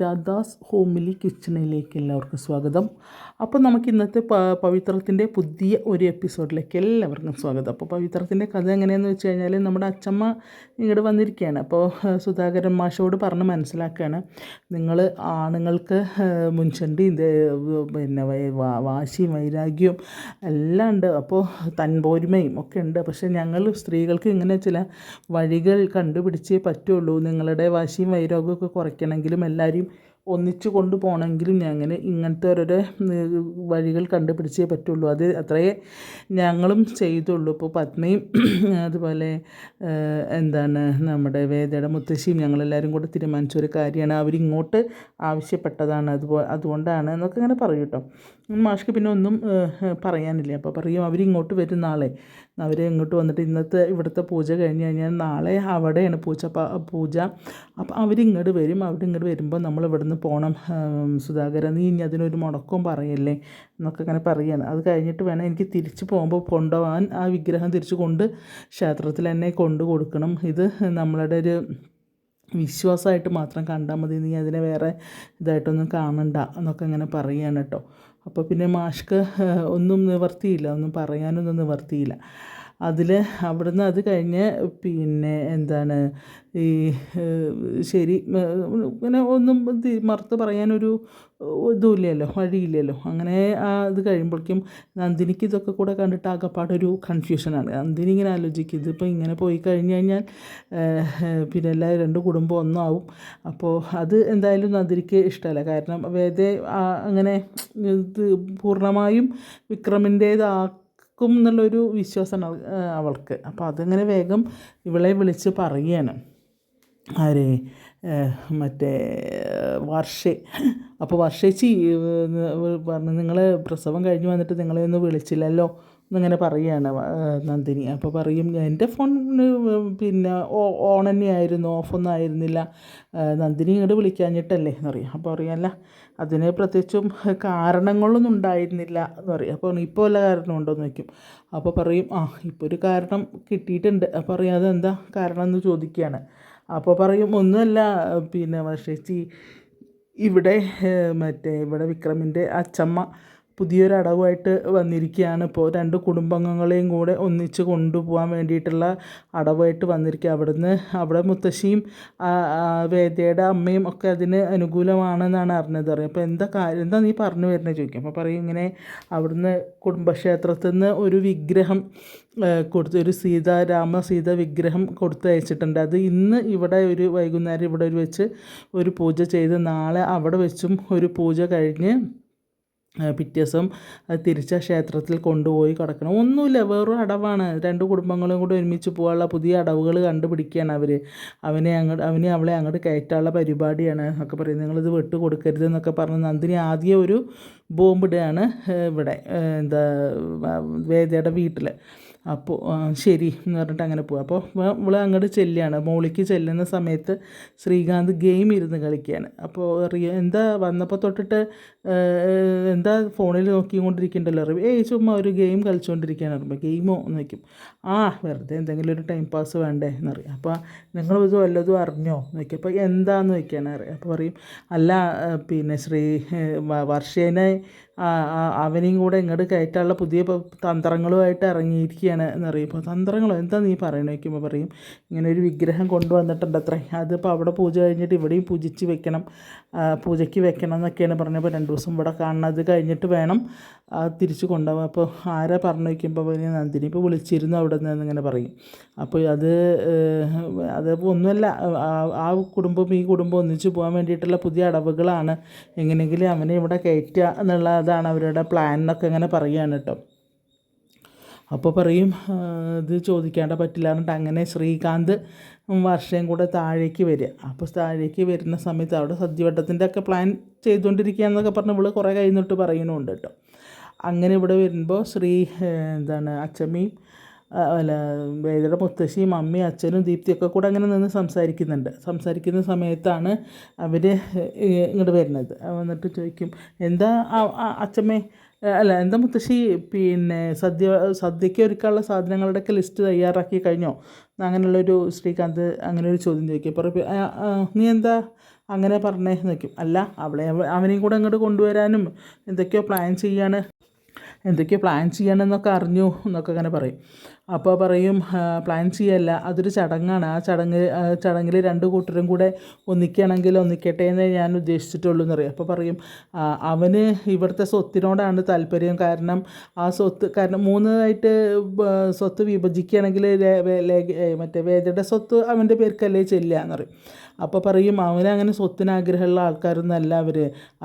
Radha's homely കിച്ചണിലേക്ക് എല്ലാവർക്കും സ്വാഗതം. അപ്പോൾ നമുക്ക് ഇന്നത്തെ പവിത്രത്തിന്റെ പുതിയ ഒരു എപ്പിസോഡിലേക്ക് എല്ലാവർക്കും സ്വാഗതം. അപ്പോൾ പവിത്രത്തിന്റെ കഥ എങ്ങനെയാണെന്ന് വെച്ച് കഴിഞ്ഞാൽ നമ്മുടെ അച്ചമ്മ ഇങ്ങോട്ട് വന്നിരിക്കുകയാണ്. അപ്പോൾ സുധാകരൻ മാഷോട് പറഞ്ഞ് മനസ്സിലാക്കുകയാണ്. നിങ്ങൾ ആണുങ്ങൾക്ക് മുൻചണ്ടി പിന്നെ വാശിയും വൈരാഗ്യവും എല്ലാം ഉണ്ട്. അപ്പോൾ തൻപോരുമയും ഒക്കെ ഉണ്ട്. പക്ഷേ ഞങ്ങൾ സ്ത്രീകൾക്ക് ഇങ്ങനെ ചില വഴികൾ കണ്ടുപിടിച്ചേ പറ്റുള്ളൂ. നിങ്ങളുടെ വാശിയും വൈരാഗ്യമൊക്കെ കുറയ്ക്കണമെങ്കിലും എല്ലാവരെയും ഒന്നിച്ചു കൊണ്ടുപോകണമെങ്കിലും ഞങ്ങൾ ഇങ്ങനത്തെ ഓരോരോ വഴികൾ കണ്ടുപിടിച്ചേ പറ്റുള്ളൂ. അത് അത്രയേ ഞങ്ങളും ചെയ്തുള്ളൂ. ഇപ്പോൾ പത്മയും അതുപോലെ എന്താണ് നമ്മുടെ വേദയുടെ മുത്തശ്ശിയും ഞങ്ങളെല്ലാവരും കൂടെ തീരുമാനിച്ച ഒരു കാര്യമാണ്. അവരിങ്ങോട്ട് ആവശ്യപ്പെട്ടതാണ്. അതുപോലെ അതുകൊണ്ടാണ് എന്നൊക്കെ ഇങ്ങനെ പറയും കേട്ടോ. മാഷ്ക്ക് പിന്നെ ഒന്നും പറയാനില്ല. അപ്പോൾ പറയും അവരിങ്ങോട്ട് വരുന്ന നാളെ അവർ ഇങ്ങോട്ട് വന്നിട്ട് ഇന്നത്തെ ഇവിടുത്തെ പൂജ കഴിഞ്ഞ് കഴിഞ്ഞാൽ നാളെ അവിടെയാണ് പൂജ പൂജ. അപ്പോൾ അവരിങ്ങോട്ട് വരും. അവിടെ ഇങ്ങോട്ട് വരുമ്പോൾ നമ്മൾ ഇവിടുന്ന് പോകണം സുധാകര നീ ഇനി അതിനൊരു മുടക്കവും പറയല്ലേ? എന്നൊക്കെ അങ്ങനെ പറയുകയാണ് അത് കഴിഞ്ഞിട്ട് വേണം എനിക്ക് തിരിച്ച് പോകുമ്പോൾ കൊണ്ടുപോകാൻ ആ വിഗ്രഹം തിരിച്ച് കൊണ്ട് ക്ഷേത്രത്തിൽ തന്നെ കൊണ്ടു കൊടുക്കണം. ഇത് നമ്മളുടെ ഒരു വിശ്വാസമായിട്ട് മാത്രം കണ്ടാൽ മതി. നീ അതിനെ വേറെ ഇതായിട്ടൊന്നും കാണണ്ട എന്നൊക്കെ ഇങ്ങനെ പറയുകയാണ് കേട്ടോ അപ്പോൾ പിന്നെ മാഷ്ക്ക് ഒന്നും നിവർത്തിയില്ല ഒന്നും പറയാനൊന്നും നിവർത്തിയില്ല. അതിൽ അവിടുന്ന് അത് കഴിഞ്ഞ് പിന്നെ എന്താണ് ഈ ശരി ഇങ്ങനെ ഒന്നും മറുത്ത് പറയാനൊരു ഇതുമില്ലല്ലോ വഴിയില്ലല്ലോ. അങ്ങനെ ആ ഇത് കഴിയുമ്പോഴേക്കും നന്ദിനിക്ക് ഇതൊക്കെ കൂടെ കണ്ടിട്ട് ആകെപ്പാടൊരു കൺഫ്യൂഷനാണ്. നന്ദിനി ഇങ്ങനെ ആലോചിക്കും ഇതിപ്പോൾ ഇങ്ങനെ പോയി കഴിഞ്ഞ് കഴിഞ്ഞാൽ പിന്നെ എല്ലാ രണ്ട് കുടുംബം ഒന്നാവും. അപ്പോൾ അത് എന്തായാലും നന്ദിനിക്ക് ഇഷ്ടമല്ല. കാരണം വേദ അങ്ങനെ ഇത് പൂർണമായും വിക്രമിന്റേതാക്കും എന്നുള്ളൊരു വിശ്വാസമാണ് അവ- അവൾക്ക്. അപ്പോൾ അതങ്ങനെ വേഗം ഇവളെ വിളിച്ച് പറയുകയാണ്. ആരെ? മറ്റേ വർഷ. അപ്പോൾ വർഷേച്ചി പറഞ്ഞ് നിങ്ങൾ പ്രസവം കഴിഞ്ഞ് വന്നിട്ട് നിങ്ങളെ ഒന്ന് വിളിച്ചില്ലല്ലോ? എന്നിങ്ങനെ പറയുകയാണ് നന്ദിനി. അപ്പോൾ പറയും എന്റെ ഫോൺ പിന്നെ ഓൺ തന്നെയായിരുന്നു ഓഫൊന്നും ആയിരുന്നില്ല. നന്ദിനി ഇങ്ങോട്ട് വിളിക്കാഞ്ഞിട്ടല്ലേ? എന്ന് അപ്പോൾ അറിയാമല്ല അതിന് പ്രത്യേകിച്ചും കാരണങ്ങളൊന്നും ഉണ്ടായിരുന്നില്ല എന്ന് പറയും. അപ്പോൾ ഇപ്പോൾ വല്ല കാരണമുണ്ടോ എന്ന് ചോദിക്കും. അപ്പോൾ പറയും ആ ഇപ്പോൾ ഒരു കാരണം കിട്ടിയിട്ടുണ്ട്. അപ്പോൾ പറയും അതെന്താ കാരണം എന്ന് ചോദിക്കുകയാണ് അപ്പോൾ പറയും ഒന്നുമല്ല പിന്നെ വർഷേച്ചി ഇവിടെ മറ്റേ ഇവിടെ വിക്രമിന്റെ അച്ചമ്മ പുതിയൊരു അടവുമായിട്ട് വന്നിരിക്കുകയാണ് ഇപ്പോൾ രണ്ട് കുടുംബാംഗങ്ങളെയും കൂടെ ഒന്നിച്ച് കൊണ്ടുപോകാൻ വേണ്ടിയിട്ടുള്ള അടവായിട്ട് വന്നിരിക്കുക അവിടുന്ന് അവിടെ മുത്തശ്ശിയും വേദയുടെ അമ്മയും ഒക്കെ അതിന് അനുകൂലമാണെന്നാണ് അറിഞ്ഞത്. അറിയാം. അപ്പോൾ എന്താ കാര്യം? എന്താ നീ പറഞ്ഞു വരുന്നത് ചോദിക്കും. അപ്പോൾ പറയും ഇങ്ങനെ അവിടുന്ന് കുടുംബക്ഷേത്രത്തിൽ നിന്ന് ഒരു വിഗ്രഹം കൊടുത്ത് ഒരു സീത രാമ സീത വിഗ്രഹം കൊടുത്ത് അയച്ചിട്ടുണ്ട് അത് ഇന്ന് ഇവിടെ ഒരു വൈകുന്നേരം ഇവിടെ ഒരു വെച്ച് ഒരു പൂജ ചെയ്ത് നാളെ അവിടെ വെച്ചും ഒരു പൂജ കഴിഞ്ഞ് പിറ്റേ ദിവസം തിരിച്ച ക്ഷേത്രത്തിൽ കൊണ്ടുപോയി കിടക്കണം. ഒന്നുമില്ല വേറൊരു അടവാണ്. രണ്ട് കുടുംബങ്ങളും കൂടി ഒരുമിച്ച് പോകാനുള്ള പുതിയ അടവുകൾ കണ്ടുപിടിക്കുകയാണ് അവർ അവനെ അങ്ങോട്ട് അവനെ അവളെ അങ്ങോട്ട് കയറ്റാനുള്ള പരിപാടിയാണ് ഒക്കെ പറയും. നിങ്ങളിത് വിട്ട് കൊടുക്കരുത് എന്നൊക്കെ പറഞ്ഞ് നന്ദിനി ആദ്യം ഒരു ബോംബിടുകയാണ് ഇവിടെ എന്താ വേദയുടെ വീട്ടിൽ അപ്പോൾ ശരി എന്ന് പറഞ്ഞിട്ട് അങ്ങനെ പോകും അപ്പോൾ ഇവൾ അങ്ങോട്ട് ചെല്ലുകയാണ് മോളിക്ക് ചെല്ലുന്ന സമയത്ത് ശ്രീകാന്ത് ഗെയിം ഇരുന്ന് കളിക്കുകയാണ് അപ്പോൾ റിയ എന്താ വന്നപ്പോൾ തൊട്ടിട്ട് എന്താ ഫോണിൽ നോക്കിക്കൊണ്ടിരിക്കണ്ടല്ലോ? അറിവ് ഏയ് ചുമ്മാ ഒരു ഗെയിം കളിച്ചുകൊണ്ടിരിക്കുകയാണ് അറിയുമ്പോൾ ഗെയിമോ എന്ന് വയ്ക്കും ആ വെറുതെ എന്തെങ്കിലും ഒരു ടൈം പാസ് വേണ്ടേ എന്നറിയാം അപ്പോൾ നിങ്ങൾ ഇത് വല്ലതും അറിഞ്ഞോ? എന്ന് വയ്ക്കും അപ്പോൾ എന്താന്ന് വയ്ക്കുകയാണ് അറിയാം അപ്പോൾ പറയും അല്ല പിന്നെ ശ്രീ വർഷേനെ അവനെയും കൂടെ ഇങ്ങോട്ട് കയറ്റാനുള്ള പുതിയ തന്ത്രങ്ങളുമായിട്ട് ഇറങ്ങിയിരിക്കുകയാണ് എന്ന് പറയുമ്പോൾ തന്ത്രങ്ങളോ? എന്താ നീ പറയണേ? വയ്ക്കുമ്പോൾ പറയും ഇങ്ങനെ ഒരു വിഗ്രഹം കൊണ്ടുവന്നിട്ടുണ്ട് അത്രേ അതിപ്പോൾ അവിടെ പൂജ കഴിഞ്ഞിട്ട് ഇവിടെയും പൂജിച്ച് വെക്കണം. പൂജയ്ക്ക് വെക്കണം എന്നൊക്കെയാണ് പറഞ്ഞപ്പോൾ രണ്ട് ദിവസം ഇവിടെ കാണുന്നത് കഴിഞ്ഞിട്ട് വേണം തിരിച്ചു കൊണ്ടുപോകാൻ. അപ്പോൾ ആരാ പറഞ്ഞു വയ്ക്കുമ്പോൾ പിന്നെ നന്ദിനി. ഇപ്പോൾ വിളിച്ചിരുന്നു അവിടെ നിന്ന് ഇങ്ങനെ പറയും. അപ്പോൾ അത് അത് ഒന്നുമല്ല ആ- കുടുംബം ഈ കുടുംബം ഒന്നിച്ചു പോകാൻ വേണ്ടിയിട്ടുള്ള പുതിയ അടവുകളാണ്. എങ്ങനെയെങ്കിലും അവനെ ഇവിടെ കയറ്റുക എന്നുള്ളതാണ് അവരുടെ പ്ലാൻ എന്നൊക്കെ ഇങ്ങനെ പറയുകയാണ് കേട്ടോ. അപ്പോൾ പറയും ഇത് ചോദിക്കാണ്ട് പറ്റില്ല എന്നിട്ട് അങ്ങനെ ശ്രീകാന്ത് വർഷയും കൂടെ താഴേക്ക് വരിക. അപ്പോൾ താഴേക്ക് വരുന്ന സമയത്ത് അവിടെ സദ്യവട്ടത്തിന്റെ ഒക്കെ പ്ലാൻ ചെയ്തുകൊണ്ടിരിക്കുകയെന്നൊക്കെ പറഞ്ഞ് ഇവൾ കുറേ കഴിഞ്ഞിട്ട് പറയുന്നുണ്ട് കേട്ടോ. അങ്ങനെ ഇവിടെ വരുമ്പോൾ ശ്രീ എന്താണ് അച്ചമ്മയും അല്ല വേദയുടെ മുത്തശ്ശിയും അമ്മയും അച്ഛനും ദീപ്തിയൊക്കെ കൂടെ അങ്ങനെ നിന്ന് സംസാരിക്കുന്നുണ്ട്. സംസാരിക്കുന്ന സമയത്താണ് അവർ ഇങ്ങോട്ട് വരുന്നത്. വന്നിട്ട് ചോദിക്കും എന്താ അച്ഛമ്മേ അല്ല എന്താ മുത്തശ്ശി പിന്നെ സദ്യ സദ്യയ്ക്ക് ഒരുക്കാനുള്ള സാധനങ്ങളുടെയൊക്കെ ലിസ്റ്റ് തയ്യാറാക്കി കഴിഞ്ഞോ? അങ്ങനെയുള്ളൊരു ശ്രീകാന്ത് അങ്ങനെ ഒരു ചോദ്യം ചോദിക്കും. അപ്പോൾ പറയും, "ആ, ആ, നീ എന്താ അങ്ങനെ പറഞ്ഞേ? നിൽക്കും അല്ല അവളെ അവ- അവനെയും കൂടെ അങ്ങോട്ട് കൊണ്ടുവരാനും എന്തൊക്കെയോ പ്ലാൻ ചെയ്യാണ് എന്തൊക്കെയോ പ്ലാൻ ചെയ്യണമെന്നൊക്കെ അറിഞ്ഞു എന്നൊക്കെ അങ്ങനെ പറയും. അപ്പോൾ പറയും പ്ലാൻ ചെയ്യല്ല. അതൊരു ചടങ്ങാണ്. ആ ചടങ്ങ് ചടങ്ങിൽ രണ്ട് കൂട്ടരും കൂടെ ഒന്നിക്കുകയാണെങ്കിൽ ഒന്നിക്കട്ടെ എന്നേ ഞാൻ ഉദ്ദേശിച്ചിട്ടുള്ളൂ എന്ന് പറയും അപ്പോൾ പറയും "ആ, അവന് ഇവിടുത്തെ സ്വത്തിനോടാണ് താല്പര്യം. കാരണം ആ സ്വത്ത് കാരണം മൂന്നായിട്ട് സ്വത്ത് വിഭജിക്കുകയാണെങ്കിൽ മറ്റേ വേദയുടെ സ്വത്ത് അവന്റെ പേർക്കല്ലേ ചെല്ലുക എന്ന് പറയും അപ്പോൾ പറയും അവനങ്ങനെ സ്വത്തിനാഗ്രഹമുള്ള ആൾക്കാരൊന്നുമല്ല അവർ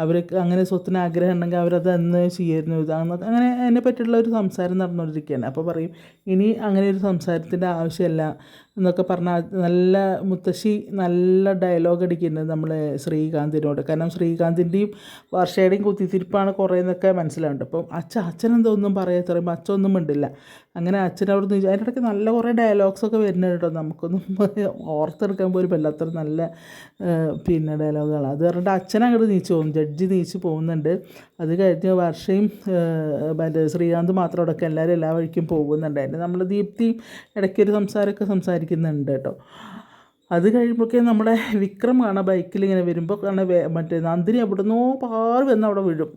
അവർക്ക് അങ്ങനെ സ്വത്തിന് ആഗ്രഹം ഉണ്ടെങ്കിൽ അവരത് അന്ന് ചെയ്യായിരുന്നു ഇതാണെന്നൊക്കെ അങ്ങനെ അതിനെ പറ്റിയുള്ള ഒരു സംസാരം നടന്നുകൊണ്ടിരിക്കുകയാണ്. അപ്പോൾ പറയും ഇനി അങ്ങനെ ഒരു സംസാരത്തിന്റെ ആവശ്യമില്ല. എന്നൊക്കെ പറഞ്ഞാൽ നല്ല മുത്തശ്ശി നല്ല ഡയലോഗ് അടിക്കുന്നത് നമ്മളെ ശ്രീകാന്തിനോട്. കാരണം ശ്രീകാന്തിന്റെയും വർഷയുടെയും കുത്തിത്തിരിപ്പാണ് കുറേ എന്നൊക്കെ മനസ്സിലാവുന്നുണ്ട്. അപ്പം അച്ഛൻ ഒന്നും പറയാത്ത പറയുമ്പോൾ അച്ഛൻ ഒന്നും മിണ്ടില്ല. അങ്ങനെ അച്ഛൻ അവിടെ നിന്ന് അതിന്റെ ഇടയ്ക്ക് നല്ല കുറേ ഡയലോഗ്സൊക്കെ വരുന്നുണ്ട് കേട്ടോ. നമുക്കൊന്നും ഓർത്തെടുക്കാൻ പോലും പറ്റാത്ത നല്ല പിന്നെ ഡയലോഗുകളാണ് അത് പറഞ്ഞിട്ട് അച്ഛൻ അങ്ങോട്ട് നീച്ച് പോകും ജഡ്ജി നീച്ച് പോകുന്നുണ്ട്. അത് കഴിഞ്ഞ് വർഷയും മറ്റേ ശ്രീകാന്ത് മാത്രം അടക്കം എല്ലാവരും എല്ലാ വഴിക്കും പോകുന്നുണ്ടായിരുന്നു നമ്മൾ ദീപ്തി ഇടയ്ക്കൊരു സംസാരമൊക്കെ സംസാരിക്കുന്നുണ്ട് കേട്ടോ. അത് കഴിയുമ്പോഴേക്കും നമ്മുടെ വിക്രം ആണ് ബൈക്കിൽ ഇങ്ങനെ വരുമ്പോൾ കാരണം മറ്റേ നന്ദിനി അവിടുന്നോ പാറി വന്ന് അവിടെ വീഴും.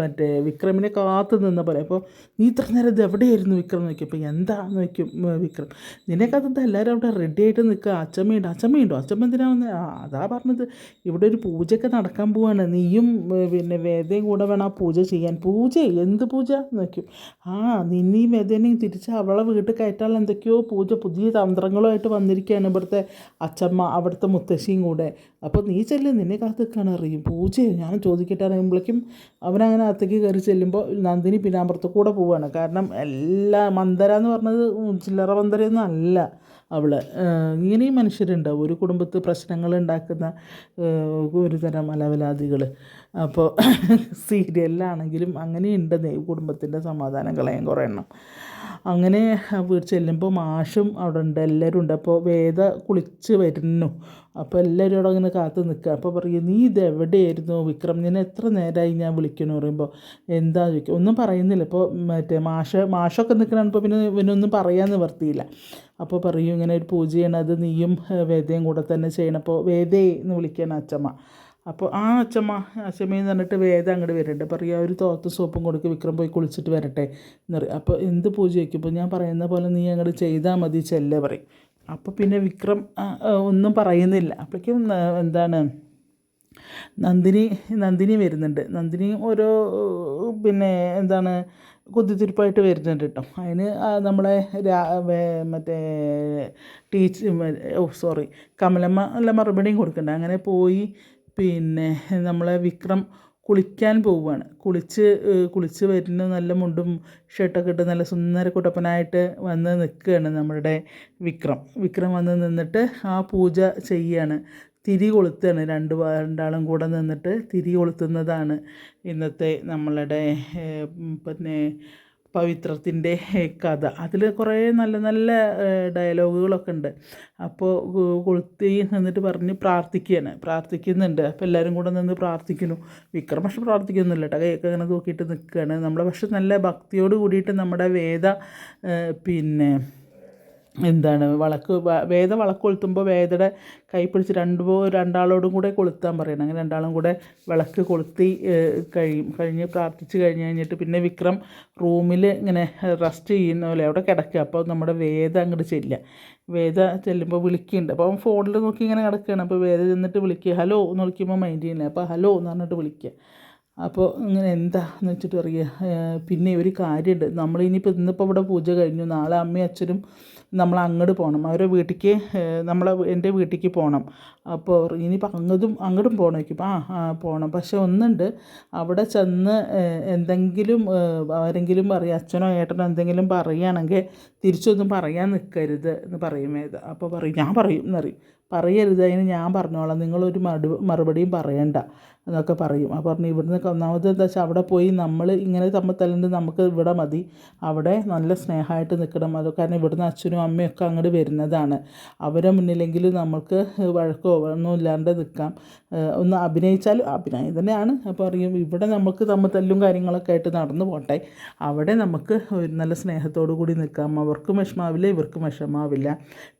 മറ്റേ വിക്രമിനെ കാത്തു നിന്ന പോലെ അപ്പോൾ നീ ഇത്ര നേരം ഇത് എവിടെയായിരുന്നു വിക്രം? നോക്കി അപ്പോൾ എന്താന്ന്? നോക്കും വിക്രം. നിന്നെ കാത്തത് എല്ലാവരും അവിടെ റെഡി ആയിട്ട് നിൽക്കുക അച്ചമ്മയുണ്ട് അച്ചമ്മയുണ്ടോ അച്ചമ്മ എന്തിനാ വന്ന്? അതാ പറഞ്ഞത്. ഇവിടെ ഒരു പൂജയൊക്കെ നടക്കാൻ പോവാണ്. നീയും പിന്നെ വേദയും കൂടെ വേണം ആ പൂജ ചെയ്യാൻ. പൂജ എന്ത് പൂജ? നോക്കും ആ നിന്നെയും വേദേനെയും തിരിച്ച് അവളെ വീട്ടിൽ കയറ്റാൻ എന്തൊക്കെയോ പൂജ. പുതിയ തന്ത്രങ്ങളുമായിട്ട് വന്നിരിക്കുകയാണ് ഇവിടുത്തെ അച്ചമ്മ അവിടുത്തെ മുത്തശ്ശിയും കൂടെ. അപ്പോൾ നീ ചെല്ലും നിന്നെ കാത്ത് നിൽക്കാൻ അറിയും പൂജയോ ഞാൻ ചോദിക്കട്ടെ അറിയുമ്പോഴേക്കും അവനങ്ങനെ അകത്തേക്ക് കയറി ചെല്ലുമ്പോൾ നന്ദിനി പിന്നാമ്പുറത്ത് കൂടെ പോവുകയാണ് കാരണം എല്ലാ മന്ദര എന്ന് പറഞ്ഞത് ചില്ലറ മന്ദരയൊന്നും അല്ല അവൾ ഇങ്ങനെയും മനുഷ്യരുണ്ടാവും ഒരു കുടുംബത്ത് പ്രശ്നങ്ങൾ ഉണ്ടാക്കുന്ന ഒരു തരം അലവലാദികൾ അപ്പോൾ സീരിയലിലാണെങ്കിലും അങ്ങനെയുണ്ട് കുടുംബത്തിന്റെ സമാധാനം കളയാൻ കുറേ എണ്ണം. അങ്ങനെ വീട്ടിൽ ചെല്ലുമ്പോൾ മാഷും അവിടെ ഉണ്ട് എല്ലാവരും ഉണ്ട്. അപ്പോൾ വേദ കുളിച്ച് വരുന്നു. അപ്പോൾ എല്ലാവരും അവിടെ അങ്ങനെ കാത്ത് നിൽക്കുക അപ്പോൾ പറയും നീ ഇത് എവിടെയായിരുന്നു? വിക്രം നിന്നെ എത്ര നേരമായി ഞാൻ വിളിക്കുന്നു പറയുമ്പോൾ എന്താ? ചോദിക്കുക ഒന്നും പറയുന്നില്ല. ഇപ്പോൾ മറ്റേ മാഷ മാഷൊക്കെ നിൽക്കണപ്പോൾ പിന്നെ ഇവനൊന്നും പറയാൻ നിവർത്തിയില്ല. അപ്പോൾ പറയും ഇങ്ങനെ ഒരു പൂജയാണ്. അത് നീയും വേദയും കൂടെ തന്നെ ചെയ്യണം. അപ്പോൾ വേദേ എന്ന് വിളിക്കുകയാണ് അച്ചമ്മ. അപ്പോൾ ആ അച്ചമ്മ അച്ഛമ്മയെന്ന് പറഞ്ഞിട്ട് വേദം അങ്ങോട്ട് വരുന്നുണ്ട് പറയുക ഒരു തോത്ത് സോപ്പും കൊടുക്ക് വിക്രം പോയി കുളിച്ചിട്ട് വരട്ടെ എന്ന് പറയും. അപ്പോൾ എന്ത് പൂജ വയ്ക്കുമ്പോൾ ഞാൻ പറയുന്ന പോലെ നീ അങ്ങോട്ട് ചെയ്താൽ മതി ചെല്ല പറയും. അപ്പോൾ പിന്നെ വിക്രം ഒന്നും പറയുന്നില്ല. അപ്പോഴേക്കും എന്താണ് നന്ദിനി നന്ദിനി വരുന്നുണ്ട്. നന്ദിനി ഓരോ പിന്നെ എന്താണ് കുത്തിത്തിരിപ്പായിട്ട് വരുന്നുണ്ട് കേട്ടോ. അതിന് നമ്മളെ രാ മറ്റേ ടീച്ചർ ഓ സോറി കമലമ്മ നല്ല മറുപടിയും കൊടുക്കണ്ട. അങ്ങനെ പോയി പിന്നെ നമ്മളെ വിക്രം കുളിക്കാൻ പോവുകയാണ്. കുളിച്ച് കുളിച്ച് വരുന്ന നല്ല മുണ്ടും ഷർട്ടൊക്കെ ഇട്ട് നല്ല സുന്ദര കുട്ടപ്പനായിട്ട് വന്ന് നിൽക്കുകയാണ് നമ്മുടെ വിക്രം. വിക്രം വന്ന് നിന്നിട്ട് ആ പൂജ ചെയ്യാണ്. തിരി കൊളുത്തുകയാണ്. രണ്ട് രണ്ടാളും കൂടെ നിന്നിട്ട് തിരി കൊളുത്തുന്നതാണ് ഇന്നത്തെ നമ്മളുടെ പിന്നെ പവിത്രത്തിന്റെ കഥ. അതിൽ കുറേ നല്ല നല്ല ഡയലോഗുകളൊക്കെ ഉണ്ട്. അപ്പോൾ കൊളുത്തി നിന്നിട്ട് പറഞ്ഞ് പ്രാർത്ഥിക്കുകയാണ്. പ്രാർത്ഥിക്കുന്നുണ്ട്. അപ്പോൾ എല്ലാവരും കൂടെ നിന്ന് പ്രാർത്ഥിക്കുന്നു. വിക്രം പക്ഷെ പ്രാർത്ഥിക്കുന്നില്ല കേട്ടോ. കൈയൊക്കെ അങ്ങനെ തൂക്കിയിട്ട് നിൽക്കുകയാണ്. നമ്മൾ പക്ഷെ നല്ല ഭക്തിയോട് കൂടിയിട്ട് നമ്മുടെ വേദ പിന്നെ എന്താണ് വളക്ക് വേദ വളക്ക് കൊളുത്തുമ്പോൾ വേദയുടെ കൈ പിടിച്ച് രണ്ട് രണ്ടാളോടും കൂടെ കൊളുത്താൻ പറയണം. അങ്ങനെ രണ്ടാളും കൂടെ വിളക്ക് കൊളുത്തി കഴിയും കഴിഞ്ഞ് പ്രാർത്ഥിച്ച് കഴിഞ്ഞ് കഴിഞ്ഞിട്ട് പിന്നെ വിക്രം റൂമിൽ ഇങ്ങനെ റെസ്റ്റ് ചെയ്യുന്ന പോലെ അവിടെ കിടക്കുക. അപ്പോൾ നമ്മുടെ വേദ അങ്ങോട്ട് ചെല്ലുക. വേദ ചെല്ലുമ്പോൾ വിളിക്കുന്നുണ്ട്. അപ്പോൾ അവൻ ഫോണിൽ നോക്കി ഇങ്ങനെ കിടക്കുകയാണ്. അപ്പോൾ വേദ ചെന്നിട്ട് വിളിക്കുക. ഹലോ എന്ന് വിളിക്കുമ്പോൾ മൈൻഡ് ചെയ്യുന്നില്ല. അപ്പോൾ ഹലോ എന്ന് പറഞ്ഞിട്ട് വിളിക്കുക. അപ്പോൾ ഇങ്ങനെ എന്താന്ന് വെച്ചിട്ട് പറയുക. പിന്നെ ഒരു കാര്യമുണ്ട്. നമ്മൾ ഇനിയിപ്പോൾ ഇന്നിപ്പോൾ ഇവിടെ പൂജ കഴിഞ്ഞു. നാളെ അമ്മയും അച്ഛനും നമ്മൾ അങ്ങോട്ട് പോകണം അവരെ വീട്ടിലേക്ക് നമ്മൾ എന്റെ വീട്ടിലേക്ക് പോകണം അപ്പോൾ ഇനിയിപ്പോൾ അങ്ങോട്ടും അങ്ങോട്ടും പോകണം ചോദിക്കും ആ ആ പോകണം പക്ഷെ ഒന്നുണ്ട്. അവിടെ ചെന്ന് എന്തെങ്കിലും ആരെങ്കിലും പറയും അച്ഛനോ ഏട്ടനോ എന്തെങ്കിലും പറയുകയാണെങ്കിൽ തിരിച്ചൊന്നും പറയാൻ നിൽക്കരുത് എന്ന് പറയും വേദ അപ്പോൾ പറയും ഞാൻ പറയും എന്നറിയും പറയരുത് അതിന് ഞാൻ പറഞ്ഞോളാം. നിങ്ങളൊരു മടു മറുപടിയും പറയണ്ട എന്നൊക്കെ പറയും. അപ്പോൾ പറഞ്ഞു ഇവിടുന്ന് ഒന്നാമത് എന്താ വെച്ചാൽ അവിടെ പോയി നമ്മൾ ഇങ്ങനെ തമ്മിൽ തല്ലുണ്ട് നമുക്ക് ഇവിടെ മതി. അവിടെ നല്ല സ്നേഹമായിട്ട് നിൽക്കണം അത് കാരണം ഇവിടുന്ന് അച്ഛനും അമ്മയും ഒക്കെ അങ്ങോട്ട് വരുന്നതാണ്. അവരെ മുന്നിലെങ്കിലും നമ്മൾക്ക് വഴക്കോ ഒന്നും ഇല്ലാണ്ട് നിൽക്കാം ഒന്ന് അഭിനയിച്ചാൽ അഭിനയം തന്നെയാണ്. അപ്പോൾ അറിയും ഇവിടെ നമുക്ക് തമ്മിൽ തല്ലും കാര്യങ്ങളൊക്കെ ആയിട്ട് നടന്നു പോട്ടെ. അവിടെ നമുക്ക് ഒരു നല്ല സ്നേഹത്തോടു കൂടി നിൽക്കാം. അവർക്കും വിഷമാവില്ല ഇവർക്കും വിഷമാവില്ല.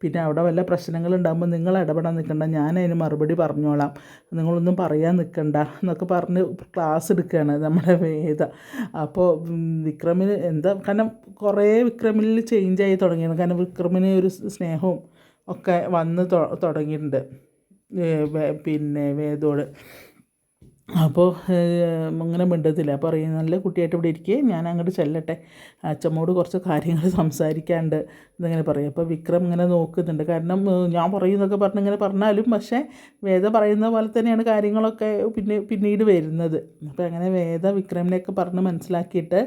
പിന്നെ അവിടെ വല്ല പ്രശ്നങ്ങൾ ഉണ്ടാകുമ്പോൾ നിങ്ങൾ ഇടപെടാൻ നിൽക്കണ്ട. ഞാൻ അതിന് മറുപടി പറഞ്ഞോളാം. നിങ്ങളൊന്നും പറയാൻ നിൽക്കണ്ട എന്നൊക്കെ പറഞ്ഞ് ക്ലാസ് എടുക്കുകയാണ് നമ്മുടെ വേദ. അപ്പോൾ വിക്രമിന് എന്താ കാരണം കുറേ വിക്രമിൽ ചേഞ്ച് ആയി തുടങ്ങിയത് കാരണം വിക്രമിന് ഒരു സ്നേഹവും ഒക്കെ വന്ന് തുടങ്ങിയിട്ടുണ്ട്. പിന്നെ വേദോട്. അപ്പോൾ അങ്ങനെ മിണ്ടത്തില്ല. അപ്പോൾ പറയും നല്ല കുട്ടിയായിട്ട് ഇവിടെ ഇരിക്കുക ഞാൻ അങ്ങോട്ട് ചെല്ലട്ടെ. അച്ഛമ്മോട് കുറച്ച് കാര്യങ്ങൾ സംസാരിക്കാണ്ട് എന്നിങ്ങനെ പറയും. അപ്പോൾ വിക്രം ഇങ്ങനെ നോക്കുന്നുണ്ട്. കാരണം ഞാൻ പറയുന്നൊക്കെ പറഞ്ഞ് ഇങ്ങനെ പറഞ്ഞാലും പക്ഷേ വേദ പറയുന്ന പോലെ തന്നെയാണ് കാര്യങ്ങളൊക്കെ പിന്നെ പിന്നീട് വരുന്നത്. അപ്പോൾ അങ്ങനെ വേദ വിക്രമിനെയൊക്കെ പറഞ്ഞ് മനസ്സിലാക്കിയിട്ട്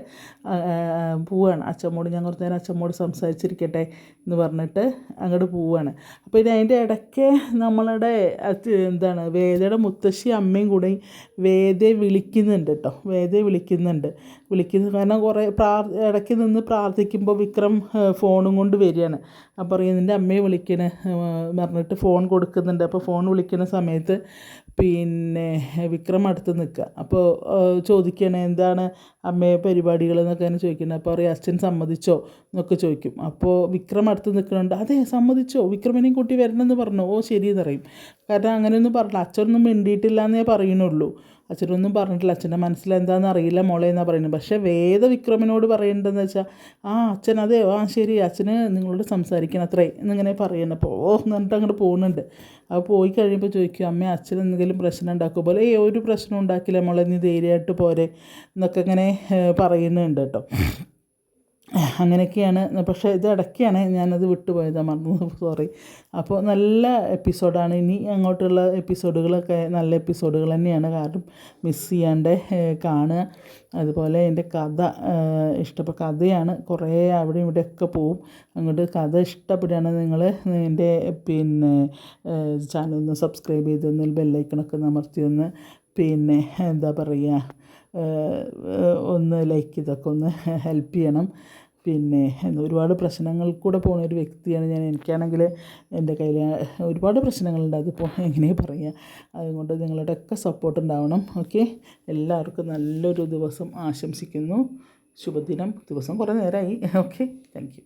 പോവുകയാണ് അച്ഛമ്മോട് ഞാൻ കുറച്ച് നേരം അച്ഛമ്മോട് സംസാരിച്ചിരിക്കട്ടെ. എന്ന് പറഞ്ഞിട്ട് അങ്ങോട്ട് പോവുകയാണ് അപ്പോൾ ഇത് അതിന്റെ ഇടയ്ക്ക് നമ്മളുടെ എന്താണ് വേദയുടെ മുത്തശ്ശി അമ്മയും കൂടെ വേദയെ വിളിക്കുന്നുണ്ട് കേട്ടോ വേദയെ വിളിക്കുന്നുണ്ട്. വിളിക്കുന്ന കാരണം കുറേ പ്രാർ ഇടയ്ക്ക് നിന്ന് പ്രാർത്ഥിക്കുമ്പോൾ വിക്രം ഫോണും കൊണ്ട് വരികയാണ്. അപ്പോൾ പറയും അമ്മയെ വിളിക്കണേ പറഞ്ഞിട്ട് ഫോൺ കൊടുക്കുന്നുണ്ട്. അപ്പോൾ ഫോൺ വിളിക്കുന്ന സമയത്ത് പിന്നെ വിക്രം അടുത്ത് നിൽക്കുക. അപ്പോൾ ചോദിക്കണേ എന്താണ് അമ്മയെ പരിപാടികൾ എന്നൊക്കെ അങ്ങനെ ചോദിക്കുന്നത് അപ്പോൾ പറയും അച്ഛൻ സമ്മതിച്ചോ എന്നൊക്കെ ചോദിക്കും. അപ്പോൾ വിക്രം അടുത്ത് നിൽക്കുന്നുണ്ട്. അതെ സമ്മതിച്ചോ. വിക്രമിനെയും കൂട്ടി വരണമെന്ന് പറഞ്ഞു. ഓ ശരി എന്ന് പറയും. കാരണം അങ്ങനെയൊന്നും പറഞ്ഞില്ല അച്ഛനൊന്നും മിണ്ടിയിട്ടില്ല എന്നേ പറയുന്നുള്ളൂ. അച്ഛനൊന്നും പറഞ്ഞിട്ടില്ല. അച്ഛന്റെ മനസ്സിൽ എന്താണെന്ന് അറിയില്ല മോളെ എന്നാണ് പറയുന്നത്. പക്ഷേ വേദ വിക്രമിനോട് പറയേണ്ടതെന്ന് വെച്ചാൽ ആ അച്ഛൻ അതെ ആ ശരി അച്ഛന് നിങ്ങളോട് സംസാരിക്കണം അത്രേ എന്നിങ്ങനെ പറയുന്നത് അപ്പോൾ ഓ എന്നിട്ട് അങ്ങോട്ട് പോകുന്നുണ്ട് അപ്പോൾ പോയി കഴിയുമ്പോൾ ചോദിക്കും അമ്മ അച്ഛൻ എന്തെങ്കിലും പ്രശ്നം ഉണ്ടാക്കും പോലെ ഏ ഒരു പ്രശ്നം ഉണ്ടാക്കില്ല മോളെ നീ ധൈര്യമായിട്ട് പോരെ എന്നൊക്കെ ഇങ്ങനെ പറയുന്നുണ്ട് കേട്ടോ. അങ്ങനെയൊക്കെയാണ്. പക്ഷേ ഇത് ഇടയ്ക്കാണ് ഞാനത് വിട്ടുപോയത്. മറന്നു. സോറി അപ്പോൾ നല്ല എപ്പിസോഡാണ്. ഇനി അങ്ങോട്ടുള്ള എപ്പിസോഡുകളൊക്കെ നല്ല എപ്പിസോഡുകൾ തന്നെയാണ്. കാരണം മിസ് ചെയ്യാണ്ട് കാണുക. അതുപോലെ എന്റെ കഥ ഇഷ്ടപ്പെട്ട കഥയാണ്. കുറേ അവിടെയും ഇവിടെയൊക്കെ പോവും. അങ്ങോട്ട് കഥ ഇഷ്ടപ്പെടുകയാണ് നിങ്ങൾ. എന്റെ പിന്നെ ചാനൽ ഒന്ന് സബ്സ്ക്രൈബ് ചെയ്ത് ഒന്ന് ബെല്ലൈക്കണൊക്കെ അമർത്തി ഒന്ന് പിന്നെ എന്താ പറയുക ഒന്ന് ലൈക്ക് ഇതൊക്കെ ഒന്ന് ഹെൽപ്പ് ചെയ്യണം. പിന്നെ ഒരുപാട് പ്രശ്നങ്ങൾ കൂടെ പോകുന്ന ഒരു വ്യക്തിയാണ് ഞാൻ. എനിക്കാണെങ്കിൽ എന്റെ കയ്യിൽ ഒരുപാട് പ്രശ്നങ്ങളുണ്ട്. അതിപ്പോൾ എങ്ങനെ പറയുക? അതുകൊണ്ട് നിങ്ങളുടെ ഒക്കെ സപ്പോർട്ട് ഉണ്ടാവണം. ഓക്കെ എല്ലാവർക്കും നല്ലൊരു ദിവസം ആശംസിക്കുന്നു. ശുഭദിനം. ദിവസം കുറേ നേരമായി. Okay thank